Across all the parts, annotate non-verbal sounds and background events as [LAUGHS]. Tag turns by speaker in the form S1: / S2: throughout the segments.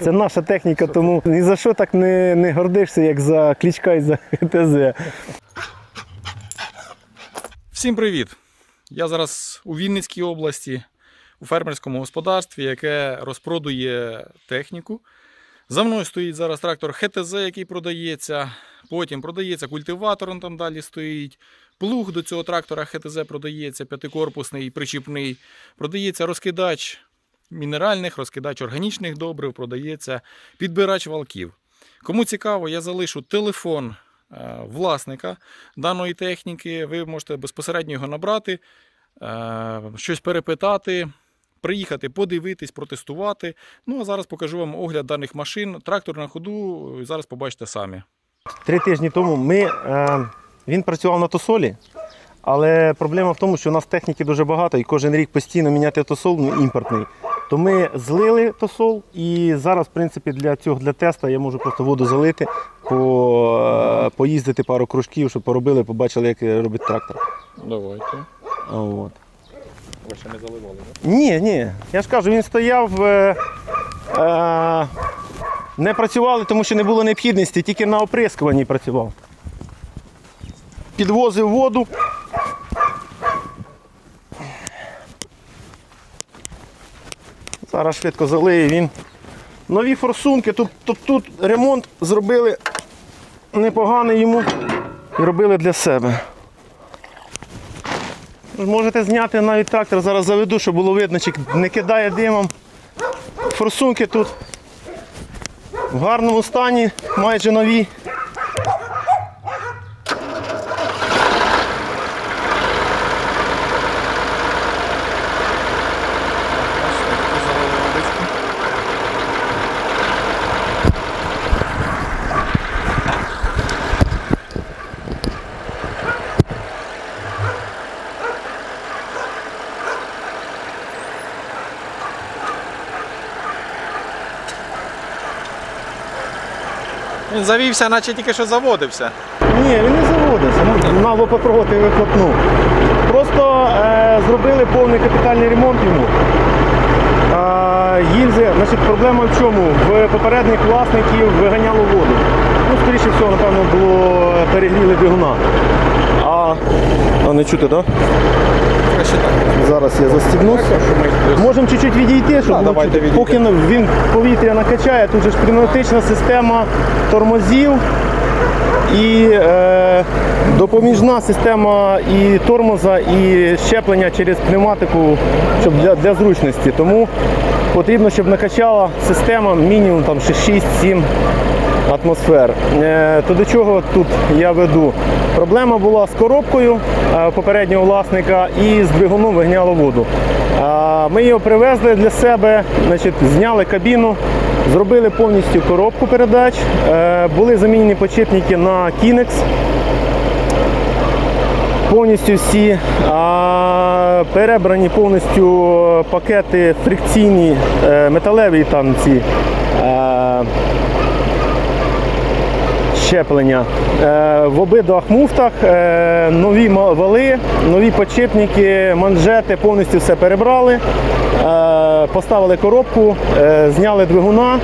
S1: Це наша техніка, тому ні за що так не, не гордишся, як за клічка і за ГТЗ.
S2: Всім привіт! Я зараз у Вінницькій області у фермерському господарстві, яке розпродує техніку. За мною стоїть зараз трактор ХТЗ, який продається. Потім продається культиватор, он там далі стоїть. Плуг до цього трактора ХТЗ продається, п'ятикорпусний, причіпний. Продається розкидач мінеральних, розкидач органічних добрив, продається підбирач валків. Кому цікаво, я залишу телефон е, власника даної техніки. Ви можете безпосередньо його набрати, е, щось перепитати, приїхати, подивитись, протестувати. Ну а зараз покажу вам огляд даних машин. Трактор на ходу, зараз побачите самі.
S1: Три тижні тому ми, е, він працював на тосолі, але проблема в тому, що у нас техніки дуже багато і кожен рік постійно міняти тосол ну, імпортний. То ми злили тосол і зараз, в принципі, для цього для теста я можу просто воду залити, по, е, поїздити пару кружків, щоб поробили, побачили, як робить трактор.
S2: Давайте.
S1: От.
S2: Ви ще не заливали, так?
S1: Ні, ні. Я ж кажу, він стояв. Е, е, не працювали, тому що не було необхідності, тільки на оприскуванні працював. Підвозив воду. Зараз швидко залиє він. Нові форсунки, тут, тут, тут ремонт зробили непоганий йому і робили для себе. Можете зняти навіть трактор, зараз заведу, щоб було видно, чи не кидає димом. Форсунки тут в гарному стані, майже нові.
S2: Завівся, наче тільки що заводився.
S1: Ні, він не заводився, ну, на попробувати вихлопну. Просто е, зробили повний капітальний ремонт йому. Е, гільзи, значить, проблема в чому? В попередніх власників виганяло воду. Ну, скоріше всього, напевно, було перегріли двигуна. А, а не чути, так?
S2: Краще так.
S1: Зараз я застібнусь. Можемо чуть-чуть відійти, щоб
S2: Да,
S1: було
S2: давайте відійдемо.
S1: поки ну, він повітря накачає, тут же ж пневматична система тормозів і е, допоміжна система і тормоза, і щеплення через пневматику щоб для, для зручності. Тому потрібно, щоб накачала система мінімум там ще 6-7 атмосфер. Е, То до чого тут я веду? Проблема була з коробкою е, попереднього власника і з двигуном вигняло воду. Ми його привезли для себе, значить, зняли кабіну, зробили повністю коробку передач, е, були замінені почепники на Kinex. Повністю всі а, перебрані повністю пакети фрикційні, металеві там ці е, щеплення. Е, в обидвах муфтах е, нові вали, нові подшипники, манжети, повністю все перебрали, е, поставили коробку, зняли двигуна.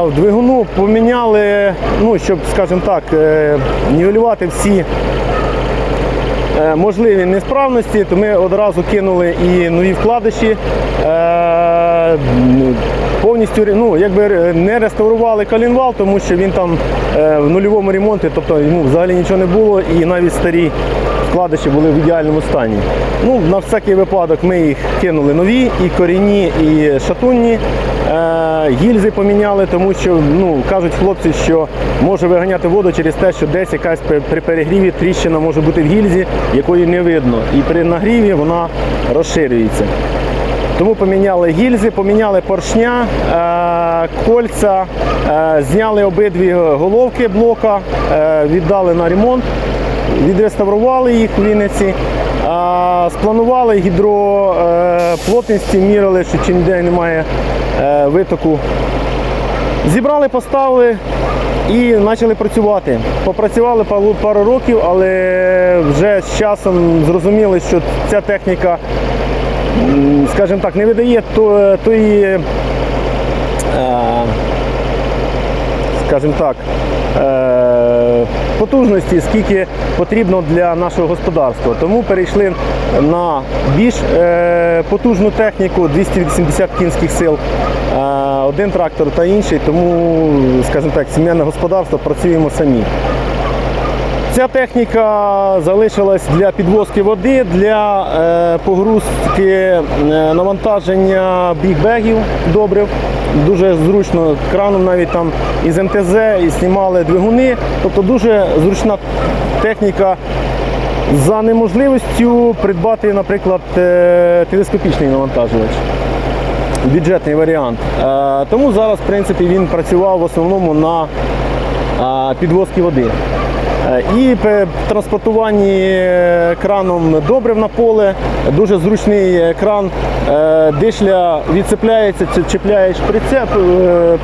S1: В двигуну поміняли, ну, щоб, скажімо так, нівелювати всі можливі несправності, то ми одразу кинули і нові вкладиші. Е, Повністю ну, якби не реставрували колінвал, тому що він там е, в нульовому ремонті, тобто йому взагалі нічого не було, і навіть старі вкладиші були в ідеальному стані. Ну, на всякий випадок ми їх кинули нові, і корінні, і шатунні. Е, Гільзи поміняли, тому що ну, кажуть хлопці, що може виганяти воду через те, що десь якась при перегріві тріщина може бути в гільзі, якої не видно. І при нагріві вона розширюється. Тому поміняли гільзи, поміняли поршня, е, кольця, е, зняли обидві головки блока, е, віддали на ремонт, відреставрували їх у Вінниці, спланували гідроплотності, мірили, що чи ніде немає витоку. Зібрали, поставили і почали працювати. Попрацювали пару- років, але вже з часом зрозуміли, що ця техніка скажімо так, не видає то, тої, е, так, е, потужності, скільки потрібно для нашого господарства. Тому перейшли на більш е, потужну техніку 280 кінських сил. Один трактор та інший, тому, скажімо так, сімейне господарство працюємо самі. Ця техніка залишилась для підвозки води, для е, погрузки е, навантаження бігбегів добрив. Дуже зручно краном навіть там із МТЗ і знімали двигуни. Тобто дуже зручна техніка за неможливістю придбати, наприклад, е, телескопічний навантажувач. Бюджетний варіант. Тому зараз, в принципі, він працював в основному на підвозки води. Е, І при транспортуванні е, краном добрив на поле, дуже зручний кран, е, дишля відцепляється, чіпляєш прицеп,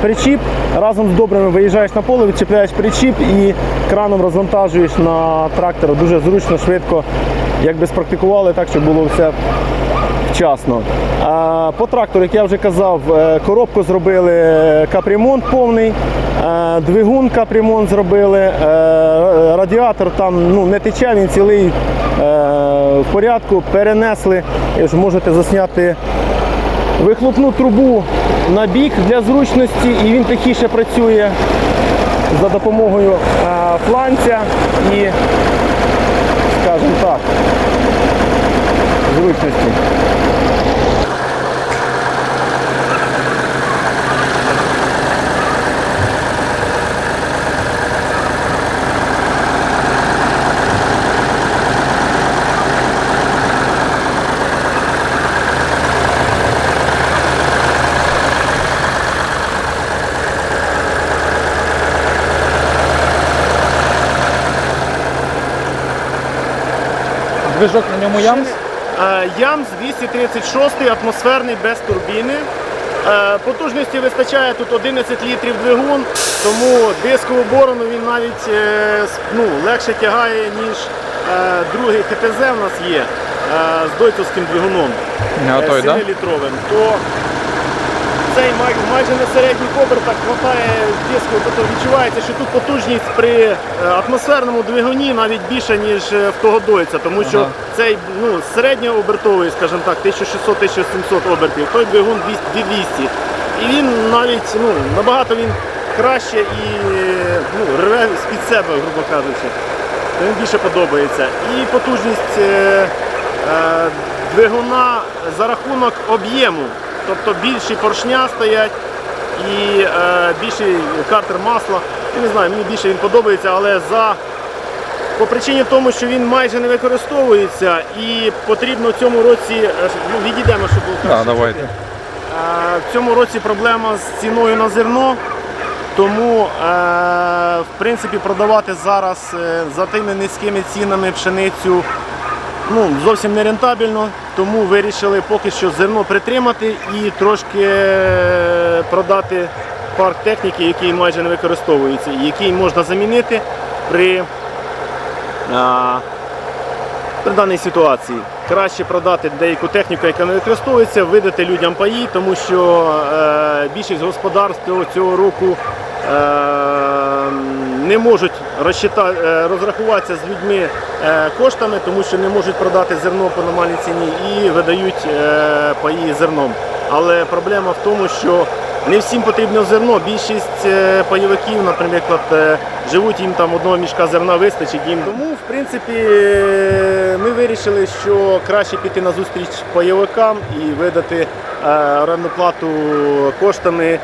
S1: причіп, разом з добривом виїжджаєш на поле, відчіпляєш причіп і краном розвантажуєш на трактор. Дуже зручно, швидко, якби спрактикували так, щоб було все вчасно. По трактору, як я вже казав, е, коробку зробили е, капремонт повний, е, двигун капремонт зробили, радіатор там ну, не тече, він цілий в порядку, перенесли, можете засняти вихлопну трубу на бік для зручності, і він тихіше працює за допомогою фланця і, скажімо так, зручності.
S2: Движок на ньому ямс.
S1: Е, Ямс 236 атмосферний без турбіни. Е, Потужності вистачає тут 11 літрів двигун, тому дискову борону він навіть е, ну, легше тягає, ніж другий ХТЗ у нас є з дойцовським двигуном
S2: А
S1: 7-літровим. То цей майже на середніх обертах хватає диску, тобто відчувається, що тут потужність при е, атмосферному двигуні навіть більша, ніж е, в того дойця, тому що
S2: Ага.
S1: цей ну, середньообертовий, скажімо так, 1600-1700 обертів, той двигун 200 200. І він навіть ну, набагато він краще і ну, рве з-під себе, грубо кажучи. Він більше подобається. І потужність е, е, двигуна за рахунок об'єму. Тобто більші поршня стоять і е, більший картер масла. Я не знаю, мені більше він подобається, але за по причині тому, що він майже не використовується і потрібно в цьому році е, ну, відійдемо, щоб було
S2: Да,
S1: краще.
S2: давайте.
S1: Е, В цьому році проблема з ціною на зерно. Тому, е, в принципі, продавати зараз е, за тими низькими цінами пшеницю ну, зовсім не рентабельно. Тому вирішили поки що зерно притримати і трошки е, продати парк техніки, який майже не використовується, і який можна замінити при, а, при даній ситуації. Краще продати деяку техніку, яка не використовується, видати людям паї, тому що е, більшість господарств цього року е, не можуть е, розрахуватися з людьми е, коштами, тому що не можуть продати зерно по нормальній ціні і видають е, паї зерном. Але проблема в тому, що не всім потрібно зерно. Більшість е, пайовиків, наприклад, е, живуть їм там одного мішка зерна вистачить їм. Тому, в принципі, е, ми вирішили, що краще піти на зустріч пайовикам і видати орендну плату коштами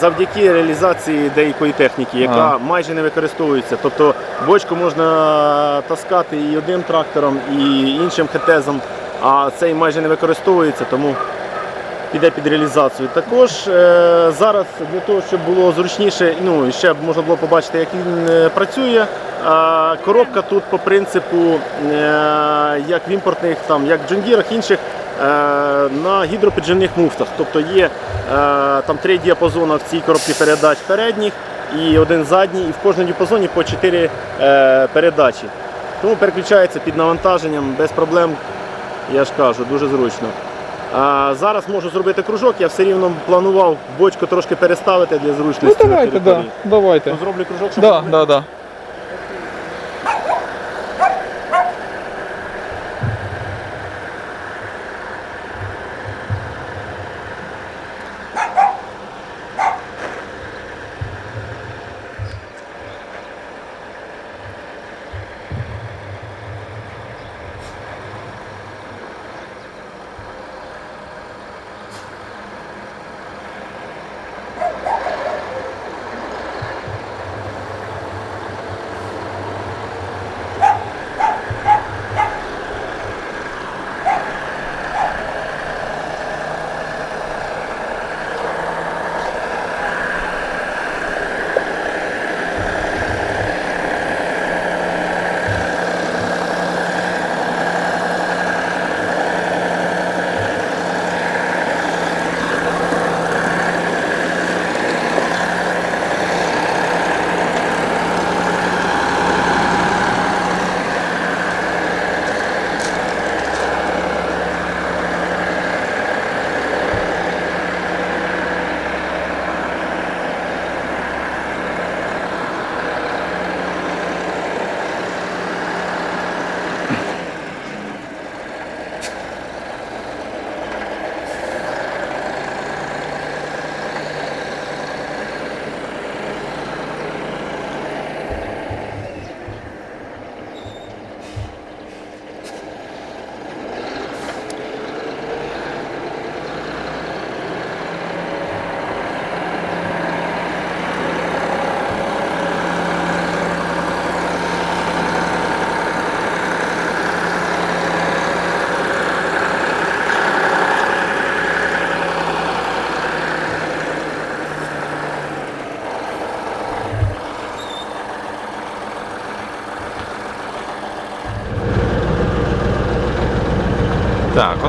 S1: завдяки реалізації деякої техніки, яка
S2: Ага.
S1: майже не використовується. Тобто бочку можна таскати і одним трактором, і іншим хетезом, а цей майже не використовується, тому піде під реалізацію. Також е, зараз для того, щоб було зручніше, ну і ще можна було побачити, як він е, працює. коробка тут по принципу, е, як в імпортних, там, як в джундірах інших, на гідропідживних муфтах. Тобто є там три діапазони в цій коробці передач передніх і один задній, і в кожному діапазоні по чотири передачі. Тому переключається під навантаженням без проблем, я ж кажу, дуже зручно. Зараз можу зробити кружок, я все рівно планував бочку трошки переставити для зручності. Ну,
S2: давайте, да, давайте.
S1: Ну, зроблю кружок, щоб
S2: Да, да, да.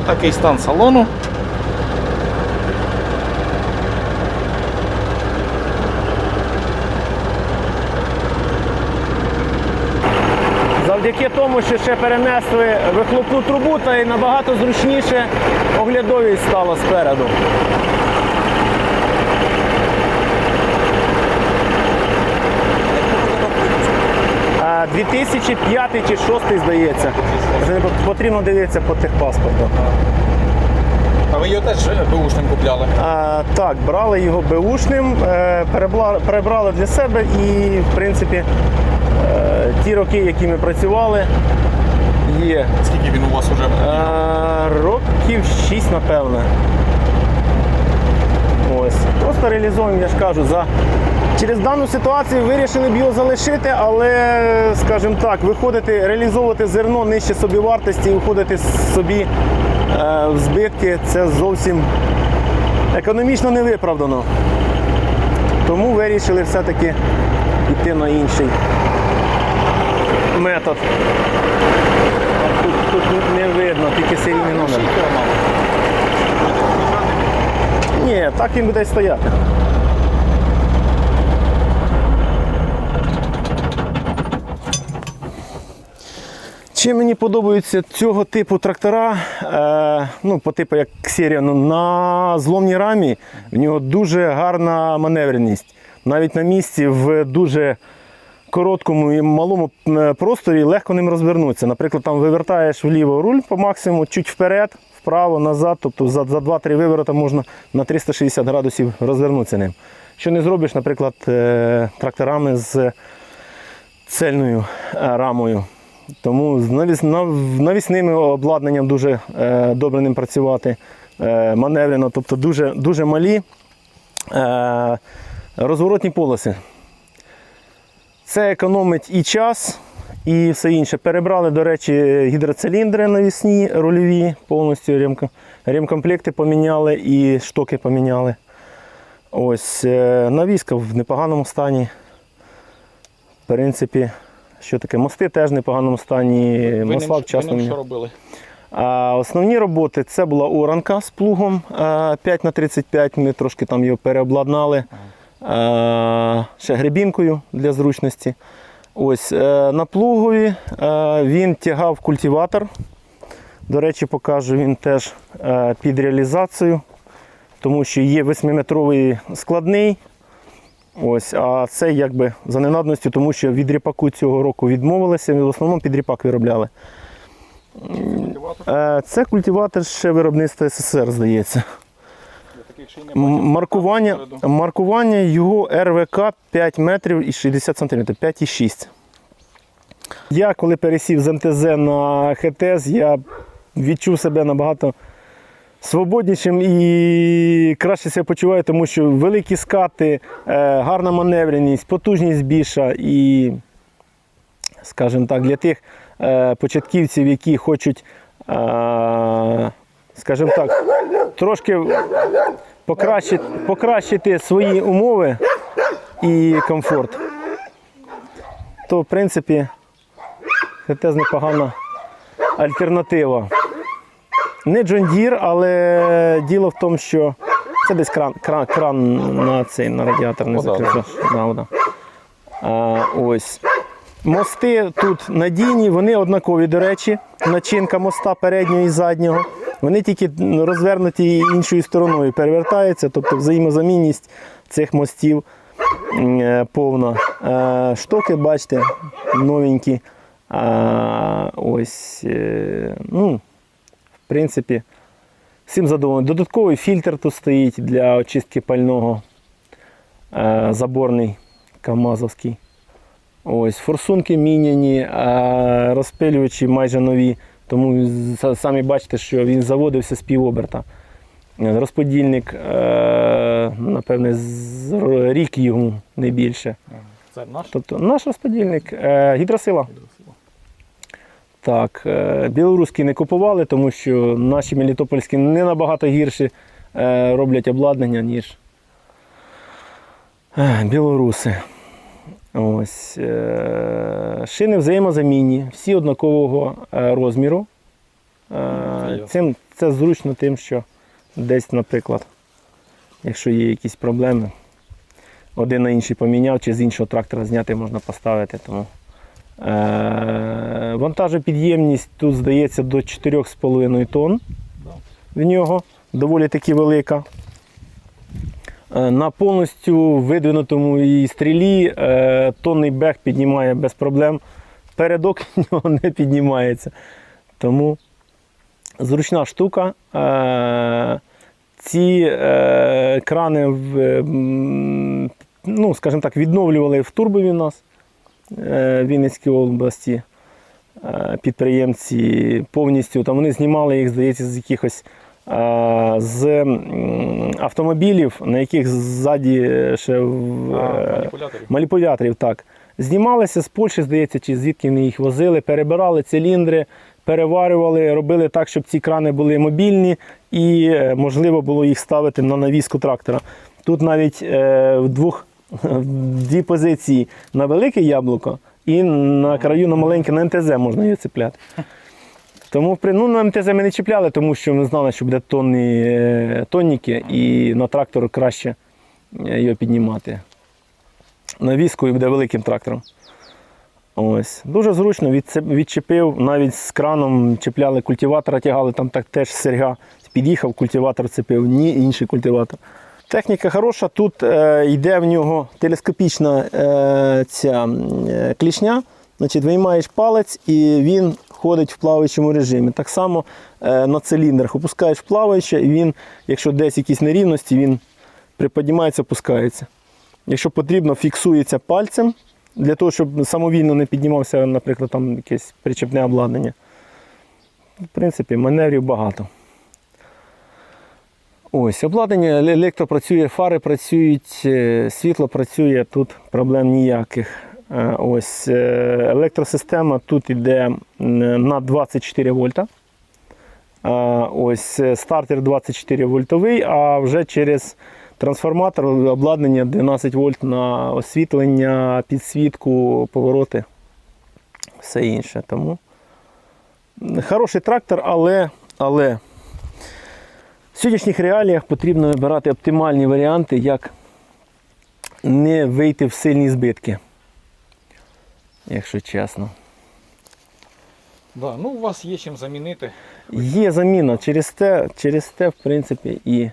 S2: Так, отакий стан салону.
S1: Завдяки тому, що ще перенесли вихлопну трубу, та й набагато зручніше оглядовість стала спереду. 2005 чи 2006, здається. Вже не потрібно дивитися по техпаспорту.
S2: А ви його теж бушним купляли?
S1: А, так, брали його беушним, е, перебрали для себе і, в принципі, е, ті роки, які ми працювали, є.
S2: Скільки він у вас уже?
S1: Е, років 6, напевне. Ось. Просто реалізуємо, я ж кажу, за. Через дану ситуацію вирішили б його залишити, але, скажімо так, виходити, реалізовувати зерно нижче собівартості і виходити собі е, в збитки це зовсім економічно не виправдано. Тому вирішили все-таки йти на інший метод. Тут, тут не видно, тільки серійний номер. Ні, так він буде стояти. Чим мені подобаються цього типу трактора, е, ну, по типу як серія, ну, на зломній рамі в нього дуже гарна маневреність. Навіть на місці в дуже короткому і малому е, просторі легко ним розвернутися. Наприклад, там вивертаєш вліво руль по максимуму, чуть вперед, вправо, назад, тобто за, за 2-3 виворота можна на 360 градусів розвернутися ним. Що не зробиш, наприклад, е, тракторами з цельною е, рамою. Тому навісним обладнанням дуже е, добре ним працювати, е, маневрено, тобто дуже, дуже малі е, розворотні полоси. Це економить і час, і все інше. Перебрали, до речі, гідроциліндри навісні, рульові, повністю ремкомплекти поміняли і штоки поміняли. Ось, навіска в непоганому стані. В принципі, що таке? Мости теж в непоганому стані,
S2: Ви
S1: масла
S2: ним,
S1: вчасно.
S2: ви ним що робили?
S1: А основні роботи це була оранка з плугом е, 5х35. Ми трошки там його переобладнали. Е, Ще гребінкою для зручності. Ось е, на плугові е, він тягав культиватор. До речі, покажу він теж е, під реалізацію, тому що є 8-метровий складний. Ось, а це якби за ненадністю, тому що від ріпаку цього року відмовилися, в основному під ріпак виробляли.
S2: Культиватор.
S1: Е, Це культиватор ще виробництва СССР, здається. Маркування, маркування його РВК 5 метрів і 60 сантиметрів, 5,6. Я коли пересів з МТЗ на ХТС, я відчув себе набагато свободнішим і краще себе почуваю, тому що великі скати, е, гарна маневреність, потужність більша і, скажімо так, для тих е, початківців, які хочуть, е, скажімо так, трошки покращити, покращити свої умови і комфорт, то в принципі це непогана альтернатива. Не John Deere, але діло в тому, що це десь кран, кран, кран на цей на радіатор не закрився. Да, вода. Ось. Мости тут надійні, вони однакові, до речі. Начинка моста переднього і заднього. Вони тільки розвернуті іншою стороною перевертаються, тобто взаємозамінність цих мостів е, повна. Штоки, бачите, новенькі. Ось, е, ну, в принципі, всім задоволений. Додатковий фільтр тут стоїть для очистки пального. Е, Заборний камазовський. Ось, форсунки міняні, а розпилювачі майже нові. Тому самі бачите, що він заводився з півоберта. Е, Розподільник, е, напевне, рік йому не більше.
S2: Це наш.
S1: Тобто наш розподільник е, гідросила. Так, е, білоруські не купували, тому що наші мелітопольські не набагато гірші е, роблять обладнання, ніж е, білоруси. Ось, е, шини взаємозамінні, всі однакового розміру. Цим, це зручно тим, що десь, наприклад, якщо є якісь проблеми, один на інший поміняв, чи з іншого трактора зняти можна поставити. Тому. Е, вантажопідємність тут здається до 4,5 тонн в нього, доволі таки велика. Е, На повністю видвинутому її стрілі е, тонний бег піднімає без проблем. Передок [LAUGHS] в нього не піднімається. Тому зручна штука. Ці крани ну, скажімо так, відновлювали в турбові у нас в Вінницькій області. Е, Підприємці повністю там вони знімали їх, здається, з якихось е, з автомобілів, на яких ззаді ще в, е,
S2: маніпуляторів.
S1: маніпуляторів, так. Знімалися з Польщі, здається, чи звідки вони їх возили, перебирали циліндри, переварювали, робили так, щоб ці крани були мобільні і е, можливо було їх ставити на навіску трактора. Тут навіть е, в двох дві позиції на велике яблуко і на краю на маленьке на МТЗ можна її цепляти. Тому ну, на МТЗ ми не чіпляли, тому що ми знали, що буде тонні, е, тонніки, і на трактор краще е, його піднімати. Навіскою буде великим трактором. Ось. Дуже зручно відчепив, навіть з краном чіпляли культиватора, тягали, там так теж серга. Під'їхав, культиватор цепив, ні інший культиватор. Техніка хороша, тут е, йде в нього телескопічна е, ця е, клішня. Значить, виймаєш палець і він ходить в плаваючому режимі. Так само е, на циліндрах опускаєш плаваюче, і він, якщо десь якісь нерівності, він приподнімається, опускається. Якщо потрібно, фіксується пальцем для того, щоб самовільно не піднімався, наприклад, там якесь причепне обладнання. В принципі, маневрів багато. Ось, обладнання еле- електро працює, фари працюють, е, світло працює, тут проблем ніяких. Е, Ось е, електросистема тут йде на 24 вольта. Ось стартер 24 вольтовий, а вже через трансформатор обладнання 12 вольт на освітлення, підсвітку, повороти, все інше. Тому хороший трактор, але, але в сьогоднішніх реаліях потрібно вибирати оптимальні варіанти, як не вийти в сильні збитки. Якщо чесно.
S2: Да, ну у вас є чим замінити.
S1: Є заміна. Через те, через те, в принципі, і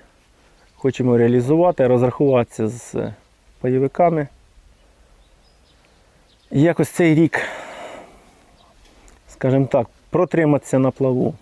S1: хочемо реалізувати, розрахуватися з пайовиками. Якось цей рік, скажімо так, протриматися на плаву.